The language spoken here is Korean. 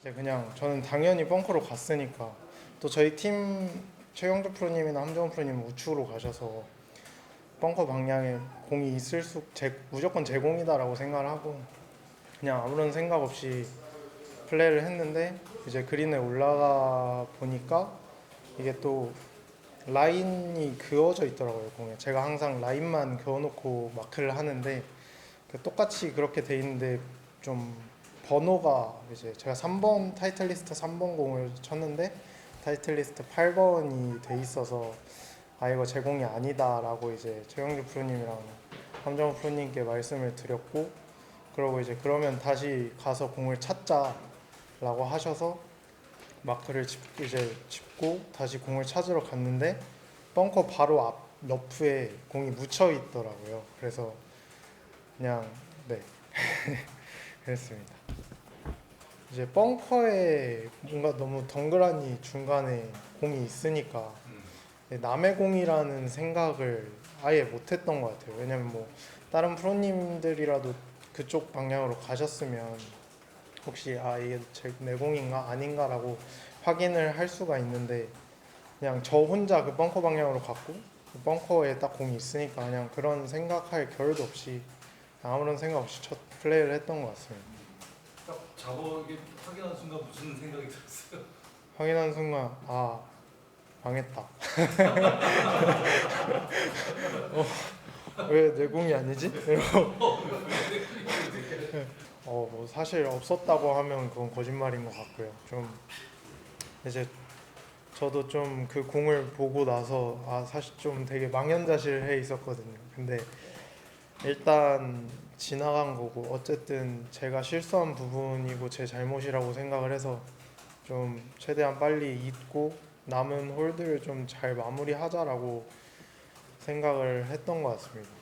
이제 그냥 저는 당연히 벙커로 갔으니까. 또 저희 팀 최영주 프로님이나 함정훈 프로님은 우측으로 가셔서 벙커 방향에 공이 있을 수 제, 무조건 제공이다라고 생각을 하고 그냥 아무런 생각 없이 플레이를 했는데 이제 그린에 올라가 보니까 이게 또 라인이 그어져 있더라고요 공에. 제가 항상 라인만 그어놓고 마크를 하는데 그 똑같이 그렇게 돼 있는데 좀 번호가 이제 제가 3번 타이틀 리스트 3번 공을 쳤는데 타이틀 리스트 8번이 돼 있어서 아 이거 제공이 아니다라고 이제 최영주 프로님이랑 함정호 프로님께 말씀을 드렸고 그러고 이제 그러면 다시 가서 공을 찾자라고 하셔서 마크를 짚, 이제 짚고 다시 공을 찾으러 갔는데 벙커 바로 앞 러프에 공이 묻혀 있더라고요. 그래서 그냥 네 그랬습니다. 이제 벙커에 뭔가 너무 덩그라니 중간에 공이 있으니까 남의 공이라는 생각을 아예 못했던 것 같아요. 왜냐면 뭐 다른 프로님들이라도 그쪽 방향으로 가셨으면 혹시 아 이게 제, 내 공인가 아닌가라고 확인을 할 수가 있는데 그냥 저 혼자 그 벙커 방향으로 갔고 그 벙커에 딱 공이 있으니까 그냥 그런 생각할 겨를도 없이 아무런 생각 없이 첫 플레이를 했던 것 같습니다. 딱 잡어 이게 확인한 순간 무슨 생각이 들었어요? 확인한 순간 아 망했다. 어, 왜 내 공이 아니지? 이러고 어 뭐 사실 없었다고 하면 그건 거짓말인 것 같고요. 좀 이제 저도 좀 그 공을 보고 나서 아 사실 좀 되게 망연자실해 있었거든요. 근데 일단 지나간 거고 어쨌든 제가 실수한 부분이고 제 잘못이라고 생각을 해서 좀 최대한 빨리 잊고 남은 홀들을 좀잘 마무리하자라고 생각을 했던 것 같습니다.